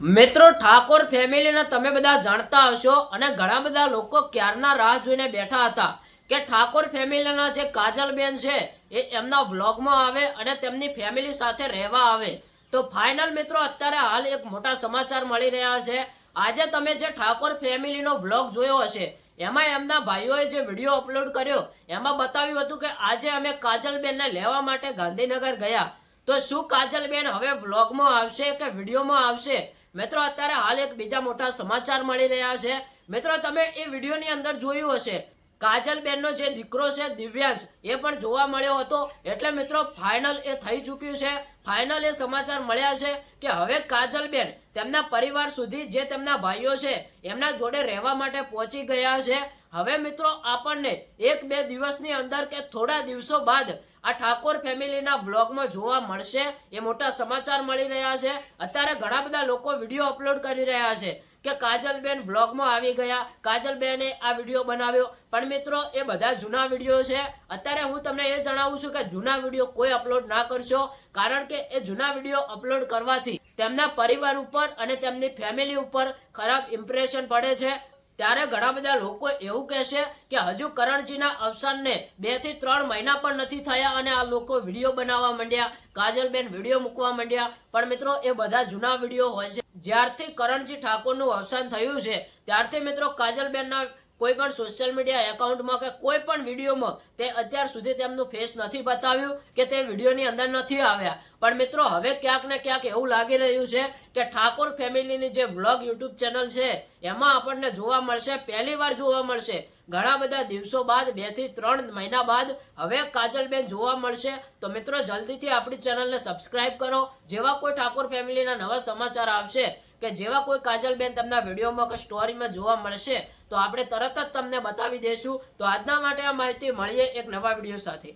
મિત્રો, ઠાકોર ફેમિલીને તમે બધા જાણતા હશો અને ઘણા બધા લોકો ક્યારના રાહ જોઈને બેઠા હતા કે ઠાકોર ફેમિલીના જે કાજલબેન છે એ એમના વ્લોગમાં આવે અને તેમની ફેમિલી સાથે રહેવા આવે. તો ફાઇનલ મિત્રો, અત્યારે હાલ એક મોટા સમાચાર મળી રહ્યા છે. આજે તમે જે ઠાકોર ફેમિલીનો વ્લોગ જોયો હશે, એમાં એમના ભાઈઓએ જે વીડિયો અપલોડ કર્યો, એમાં બતાવ્યું હતું કે આજે અમે કાજલબેનને લેવા માટે ગાંધીનગર ગયા. તો શું કાજલબેન હવે વ્લોગમાં આવશે કે વિડીયોમાં આવશે? મિત્રો, અત્યારે હાલ એક બીજા મોટા સમાચાર મળી રહ્યા છે. મિત્રો, તમે એ વિડીયોની અંદર જોયું હશે કાજલબેનનો જે દીકરો છે, દિવ્યાંશ, એ પણ જોવા મળ્યો હતો. એટલે મિત્રો ફાઇનલ એ થઈ ચૂક્યું છે. ફાઇનલ એ સમાચાર મળ્યા છે કે હવે કાજલબેન તેમના પરિવાર સુધી જે તેમના ભાઈઓ છે, એમના જોડે રહેવા માટે પહોંચી ગયા છે. હવે મિત્રો, આપણને એક બે દિવસની અંદર કે થોડા દિવસો બાદ આ ઠાકોર ફેમિલીના વ્લોગમાં જોવા મળશે. એ મોટા સમાચાર મળી રહ્યા છે. અત્યારે ઘણા બધા લોકો વીડિયો અપલોડ કરી રહ્યા છે. કે કાજલબેન વ્લોગમાં આવી ગયા. કાજલબેને આ વીડિયો બનાવ્યો. પણ મિત્રો, એ બધા જૂના વીડિયો છે. અત્યારે હું તમને એ જણાવું છું કે જૂના વીડિયો કોઈ અપલોડ ના કરશો, કારણ કે એ જૂના વીડિયો અપલોડ કરવાથી તેમના પરિવાર ઉપર અને તેમની ફેમિલી ઉપર ખરાબ ઇમ્પ્રેશન પડે છે. ત્યારે ઘણા બધા લોકો એવું કહેશે કે હજુ કરણજીના અવસાનને બેથી ત્રણ મહિના પણ નથી થયા અને આ લોકો વીડિયો બનાવવા માંડ્યા, કાજલબેન વીડિયો મૂકવા માંડ્યા. પણ મિત્રો, એ બધા જૂના વીડિયો હોય છે. જ્યારથી કરણજી ઠાકોરનું અવસાન થયું છે, ત્યારથી મિત્રો કાજલબેનના કોઈ પણ સોશિયલ મીડિયા એકાઉન્ટમાં કે કોઈ પણ વિડીયોમાં તે અત્યાર સુધી તેમનું ફેસ નથી બતાવ્યું કે તે વિડીયોની અંદર નથી આવ્યા. પણ મિત્રો, હવે ક્યાંક ને ક્યાંક એવું લાગી રહ્યું છે કે ઠાકોર ફેમિલીની જે વ્લોગ યુટ્યુબ ચેનલ છે, એમાં આપણને જોવા મળશે, પહેલી વાર જોવા મળશે. ઘણા બધા દિવસો બાદ, બેથી ત્રણ મહિના બાદ હવે કાજલબેન જોવા મળશે. તો મિત્રો, જલ્દીથી આપણી ચેનલને સબસ્ક્રાઇબ કરો. જેવા કોઈ ઠાકોર ફેમિલીના નવા સમાચાર આવશે કે જેવા કોઈ કાજલબેન તમને વિડીયોમાં કે સ્ટોરીમાં જોવા મળશે તો આપણે તરત જ તમને બતાવી દઈશું તો આજના માટે આ માહિતી મળીએ એક નવા વીડિયો સાથે.